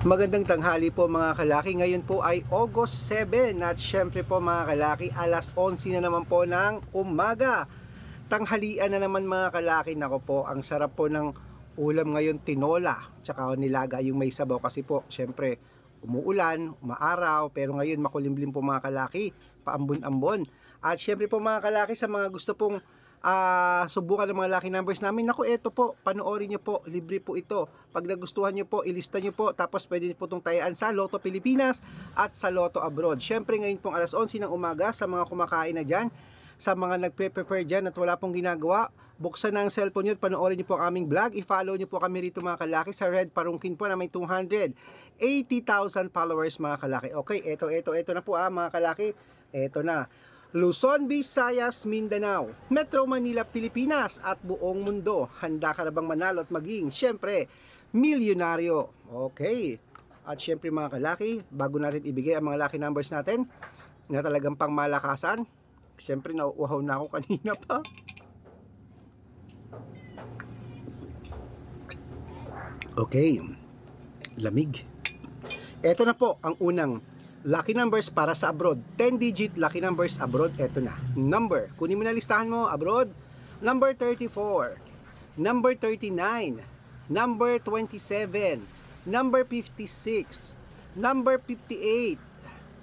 Magandang tanghali po mga kalaki. Ngayon po ay August 7 at syempre po mga kalaki alas 11 na naman po ng umaga. Tanghalian na naman mga kalaki. Nako po, ang sarap po ng ulam ngayon tinola. Tsaka nilaga yung may sabaw kasi po syempre umuulan, umaaraw, pero ngayon makulimlim po mga kalaki, paambon-ambon. At syempre po mga kalaki sa mga gusto pong ah subukan ng mga lucky numbers namin. Naku, eto po, panoorin nyo po, libre po ito. Pag nagustuhan nyo po, ilista nyo po, tapos pwede nyo po itong tayaan sa Lotto Pilipinas at sa Lotto Abroad. Syempre ngayon pong alas 11 ng umaga sa mga kumakain na dyan, sa mga nagpre-prepare dyan at wala pong ginagawa, buksan na ang cellphone nyo at panoorin nyo po ang aming vlog. I-follow nyo po kami rito mga kalaki sa Red Parungkin po na may 280,000 followers mga kalaki. Okay, eto, eto, eto na po ah mga kalaki. Eto na. Luzon, Visayas, Mindanao, Metro Manila, Pilipinas at buong mundo. Handa ka na bang manalo at maging, syempre, milyonaryo. Okay. At syempre mga kalaki, bago natin ibigay ang mga lucky numbers natin na talagang pang malakasan, syempre nauuhaw na ako kanina pa. Okay. Lamig. Ito na po ang unang lucky numbers para sa abroad. 10 digit lucky numbers abroad. Ito na. Number. Kunin mo na listahan mo abroad. Number 34. Number 39. Number 27. Number 56. Number 58.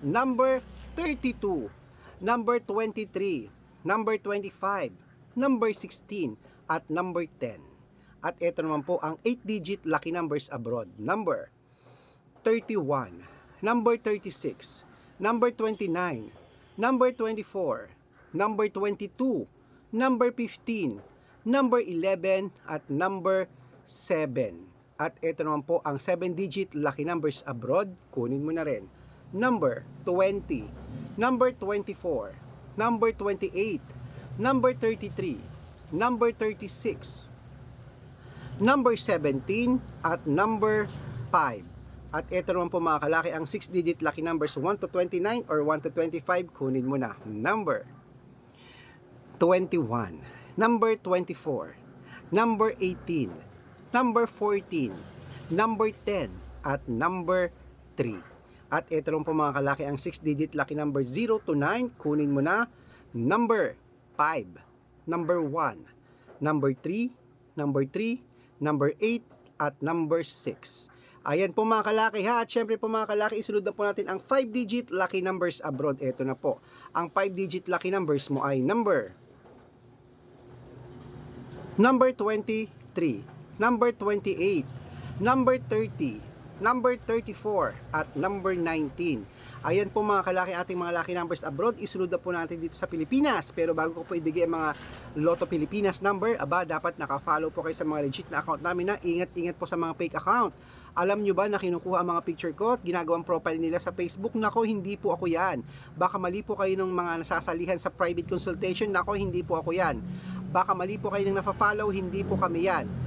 Number 32. Number 23. Number 25. Number 16. At number 10. At ito naman po ang 8 digit lucky numbers abroad. Number 31, number 36, number 29, number 24, number 22, number 15, number 11, at number 7. At ito naman po ang 7-digit lucky numbers abroad. Kunin mo na rin. Number 20, number 24, number 28, number 33, number 36, number 17, at number 5. At ito naman po mga kalaki, ang 6-digit lucky numbers 1 to 29 or 1 to 25, kunin mo na. Number 21, number 24, number 18, number 14, number 10, at number 3. At ito naman po mga kalaki, ang 6-digit lucky number 0 to 9, kunin mo na. Number 5, number 1, number 3, number 3, number 8, at number 6. Ayan po mga kalaki ha. At syempre po mga kalaki, isunod na po natin ang 5-digit lucky numbers abroad. Ito na po. Ang 5-digit lucky numbers mo ay number number 23, number 28, number 30, number 34, at number 19. Ayan po mga kalaki ating mga lucky numbers abroad. Isunod na po natin dito sa Pilipinas. Pero bago ko po ibigay ang mga Lotto Pilipinas number, aba dapat naka-follow po kayo sa mga legit na account namin na ingat-ingat po sa mga fake account. Alam nyo ba na kinukuha ang mga picture ko at ginagawang profile nila sa Facebook? Nako, hindi po ako yan. Baka mali po kayo ng mga nasasalihan sa private consultation. Nako, hindi po ako yan. Baka mali po kayo ng nafa-follow. Hindi po kami yan.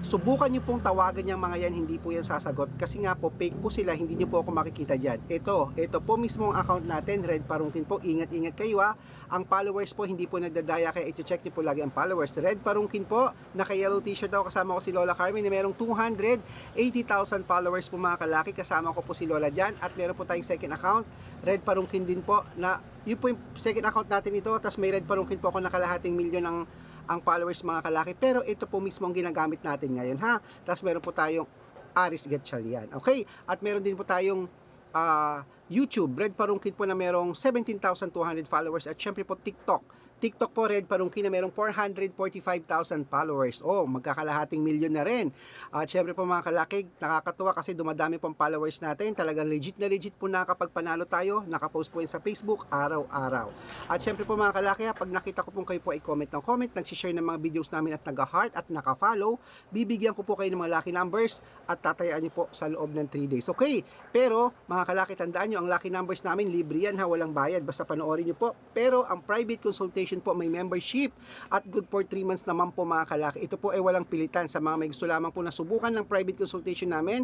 Subukan nyo pong tawagan yung mga yan, hindi po yan sasagot. Kasi nga po, fake po sila, hindi nyo po ako makikita dyan. Ito, ito po mismo ang account natin, Red Parungkin po. Ingat-ingat kayo ha. Ang followers po, hindi po nagdadaya, kaya ito-check nyo po lagi ang followers. Red Parungkin po, naka-yellow t-shirt ako, kasama ko si Lola Carmen, na merong 280,000 followers po mga kalaki. Kasama ko po si Lola dyan. At meron po tayong second account, Red Parungkin din po, na yun po yung second account natin ito. Tapos may Red Parungkin po ako nakalahating milyon ng ang followers mga kalaki. Pero ito po mismo ang ginagamit natin ngayon ha. Tapos meron po tayong Aris Gatchalian. Okay? At meron din po tayong ah, YouTube, Red Parungkin po na merong 17,200 followers at syempre po TikTok. TikTok po Red Parungkin na merong 445,000 followers. Oh, magkakalahating milyon na rin. At syempre po mga kalaki, nakakatuwa kasi dumadami pong followers natin. Talagang legit na legit po na kapag panalo tayo, nakapost po yun sa Facebook araw-araw. At syempre po mga kalaki, ha, pag nakita ko pong kayo po ay comment ng comment, nagsishare ng mga videos namin at nag-heart at naka-follow, bibigyan ko po kayo ng mga lucky numbers at tatayaan nyo po sa loob ng 3 days. Okay? Pero mga kalaki, tandaan nyo, ang lucky numbers namin, libre yan ha, walang bayad. Basta panoorin nyo po. Pero ang private consultation po may membership at good for 3 months naman po mga kalaki. Ito po ay walang pilitan sa mga may gusto lamang po na subukan ng private consultation namin.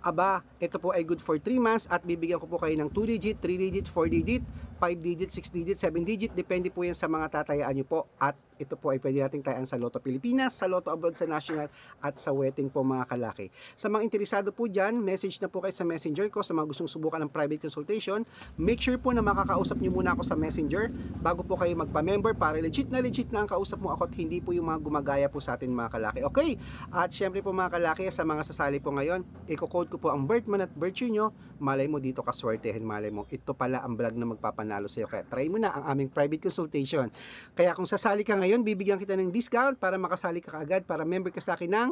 Aba, ito po ay good for 3 months at bibigyan ko po kayo ng 2 digit, 3 digit, 4 digit, 5 digit, 6 digit, 7 digit, depende po yan sa mga tatayaan nyo po. At ito po ay pwede nating tayaan sa Lotto Pilipinas, sa Lotto Abroad sa National, at sa Wedding po mga kalaki. Sa mga interesado po dyan, message na po kayo sa messenger ko sa mga gustong subukan ng private consultation. Make sure po na makakausap nyo muna ako sa messenger bago po kayo magpa-member para legit na legit na ang kausap mo ako at hindi po yung mga gumagaya po sa atin mga kalaki. Okay? At syempre po mga kalaki, sa mga sasali po ngayon, i-code ko po ang birth month at year nyo. Malay mo dito kaswertehin, malay mo. Ito pala ang vlog na magpapanalo sa iyo. Kaya try mo na ang aming private consultation. Kaya kung sasali ka ngayon, bibigyan kita ng discount para makasali ka kaagad para member ka sa akin ng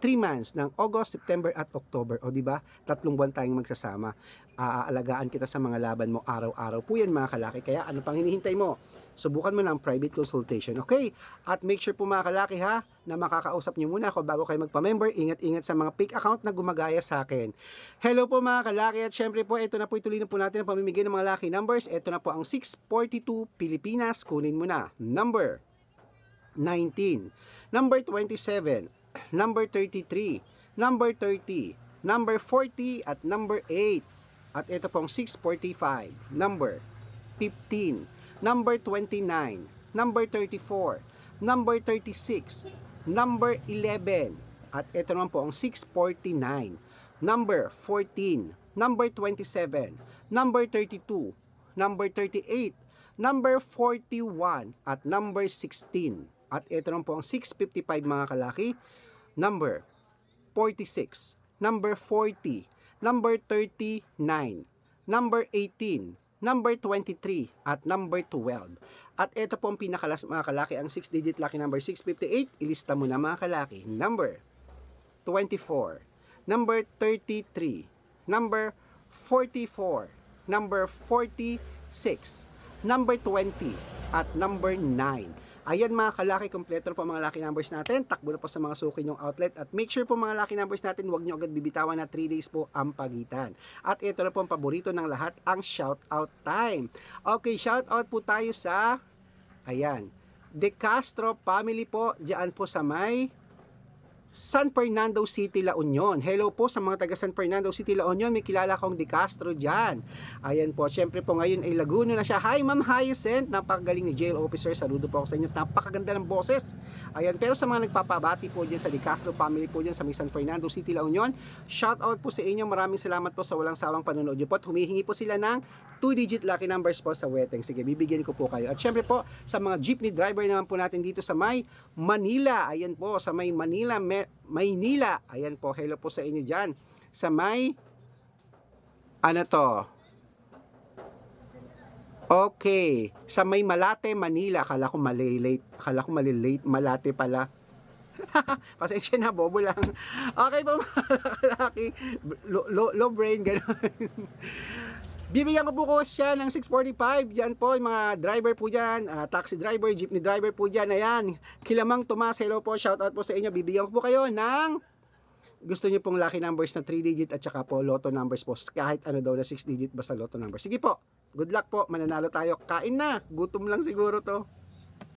3 months ng August, September at October. O di ba? Tatlong buwan tayong magsasama. Aaalagaan kita sa mga laban mo araw-araw po yan mga kalaki. Kaya ano pang hinihintay mo? Subukan mo ng private consultation. Okay? At make sure po mga kalaki ha, na makakausap niyo muna ako bago kayo magpa-member. Ingat-ingat sa mga fake account na gumagaya sa akin. Hello po mga kalaki at syempre po ito na po ituloy na po natin ang pamimigay ng mga lucky numbers. Ito na po ang 642 Pilipinas. Kunin mo na. Number 19. Number 27. Number 33. Number 30. Number 40 at number 8. At ito pong 645. Number 15. Number 29. Number 34. Number 36. Number 11. At ito naman po ang 649. Number 14. Number 27. Number 32. Number 38. Number 41. At number 16. At ito naman po ang 655 mga kalaki. Number 46. Number 40. Number 39. Number 18. Number 23 at number 12. At ito po ang pinakalas mga kalaki, ang 6-digit lucky number 658. Ilista mo na mga kalaki. Number 24. Number 33. Number 44. Number 46. Number 20. At number 9. Ayan mga kalaki, kompleto na po mga lucky numbers natin. Takbo na po sa mga suki nyong outlet. At make sure po mga lucky numbers natin, huwag nyo agad bibitawan na 3 days po ang pagitan. At ito na po ang paborito ng lahat, ang shout out time. Okay, shout out po tayo sa, ayan, De Castro family po, diyan po sa may San Fernando City, La Union. Hello po sa mga taga San Fernando City, La Union. May kilala akong De Castro dyan. Ayan po, syempre po ngayon ay Laguna na siya. Hi Ma'am Hyacinth, napakagaling ni jail officer. Saludo po ako sa inyo. Napakaganda ng boses. Ayan, pero sa mga nagpapabati po dyan sa De Castro family po dyan sa may San Fernando City, La Union, shout out po sa inyo. Maraming salamat po sa walang sawang panonood nyo po. At humihingi po sila ng 2-digit lucky numbers po sa wedding. Sige, bibigyan ko po kayo. At syempre po, sa mga jeepney driver naman po natin dito sa may Manila. Ayan po, sa may Manila, Me- Maynila. Ayan po, hello po sa inyo dyan. Sa may, ano to? Okay, sa may Malate, Manila. Akala ko malilate. Akala ko malilate. Malate pala. Pasensya na, bobo lang. Okay po mga kalaki. Low, low, low brain, gano'n. Bibigyan ko po ko siya ng 645. Yan po, yung mga driver po dyan, ah, taxi driver, jeepney driver po dyan. Ayan, Kilamang Tomas, hello po, shout out po sa inyo. Bibigyan ko po kayo ng gusto niyo pong lucky numbers na 3 digit at saka po lotto numbers po. Kahit ano daw na 6 digit basta lotto numbers. Sige po, good luck po, mananalo tayo. Kain na, gutom lang siguro to.